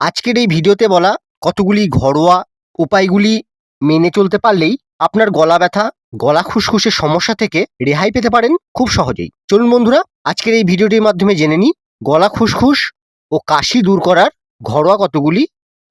আজকের এই ভিডিওতে বলা কতগুলি ঘরোয়া উপায়গুলি মেনে চলতে পারলেই আপনার গলা ব্যথা, গলা খুসখুসের সমস্যা থেকে রেহাই পেতে পারেন খুব সহজেই। চলুন বন্ধুরা, আজকের এই ভিডিওটির মাধ্যমে জেনে নিই গলা খুসখুস ও কাশি দূর করার ঘরোয়া কতগুলি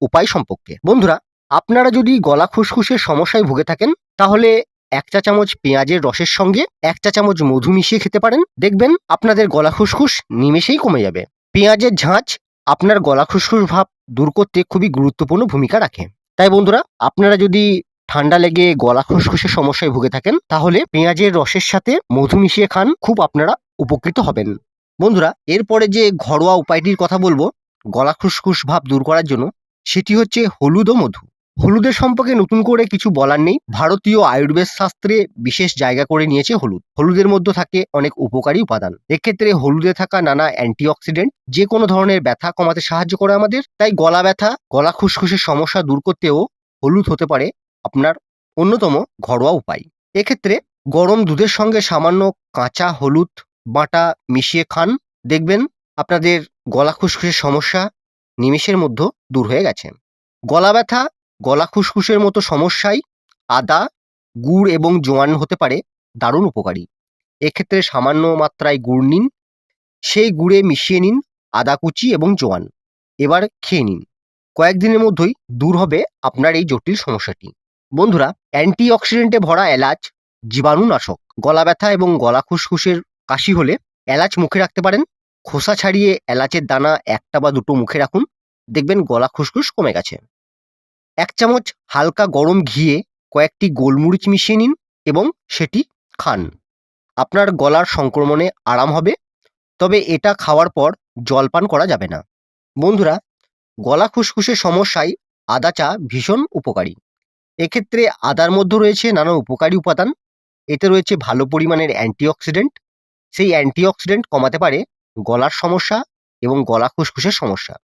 উপায় সম্পর্কে। বন্ধুরা, আপনারা যদি গলা খুসখুসের সমস্যায় ভুগে থাকেন, তাহলে এক চা চামচ পেঁয়াজের রসের সঙ্গে এক চা চামচ মধু মিশিয়ে খেতে পারেন। দেখবেন আপনাদের গলা খুসখুস নিমেষেই কমে যাবে। পেঁয়াজের ঝাঁচ আপনার গলা খুসখুস ভাব দূর করতে খুবই গুরুত্বপূর্ণ ভূমিকা রাখে। তাই বন্ধুরা, আপনারা যদি ঠান্ডা লেগে গলা খুসখুসের সমস্যায় ভুগে থাকেন, তাহলে পেঁয়াজের রসের সাথে মধু মিশিয়ে খান, খুব আপনারা উপকৃত হবেন। বন্ধুরা, এরপরে যে ঘরোয়া উপায়টির কথা বলব, গলা খুসখুস ভাব দূর করার জন্য, সেটি হচ্ছে হলুদ ও মধু। হলুদের সম্পর্কে নতুন করে কিছু বলার নেই। ভারতীয় আয়ুর্বেদ শাস্ত্রে বিশেষ জায়গা করে নিয়েছে হলুদ। হলুদের মধ্যে থাকে অনেক উপকারী উপাদান। এক্ষেত্রে হলুদে থাকা নানা অ্যান্টিঅক্সিডেন্ট, যে কোনো ধরনের ব্যথা কমাতে সাহায্য করে আমাদের। তাই গলা ব্যথা, গলা খুসখুসের সমস্যা দূর করতেও হলুদ হতে পারে আপনার অন্যতম ঘরোয়া উপায়। এক্ষেত্রে গরম দুধের সঙ্গে সামান্য কাঁচা হলুদ বাটা মিশিয়ে খান। দেখবেন আপনাদের গলা খুসখুসের সমস্যা নিমেষের মধ্যে দূর হয়ে গেছে। গলা ব্যথা গলা খুসখুসের মতো সমস্যায় আদা, গুড় এবং জোয়ান হতে পারে, দারুণ উপকারী। এক্ষেত্রে সামান্য মাত্রায় গুড় নিন, সেই গুড়ে মিশিয়ে নিন আদা, কুচি এবং জোয়ান। এবার খেয়ে নিন। কয়েকদিনের মধ্যেই দূর হবে আপনার এই জটিল সমস্যাটি। বন্ধুরা অ্যান্টি অক্সিডেন্টে ভরা এলাচ জীবাণুনাশক। গলা ব্যথা এবং গলা খুসখুসের কাশি হলে এলাচ মুখে রাখতে পারেন। খোসা ছাড়িয়ে এলাচের দানা একটা বা দুটো মুখে রাখুন। দেখবেন গলা খুসখুস কমে গেছে। এক চামচ হালকা গরম ঘিয়ে কয়েকটি গোলমরিচ মিশিয়ে নিন এবং সেটি খান। আপনার গলার সংক্রমণে আরাম হবে, তবে এটা খাওয়ার পর জলপান করা যাবে না। বন্ধুরা, গলা খুসখুসের সমস্যায় আদা চা ভীষণ উপকারী। এক্ষেত্রে আদার মধ্যে রয়েছে নানা উপকারী উপাদান। এতে রয়েছে ভালো পরিমাণের অ্যান্টিঅক্সিডেন্ট। সেই অ্যান্টিঅক্সিডেন্ট কমাতে পারে গলার সমস্যা এবং গলা খুসখুসের সমস্যা।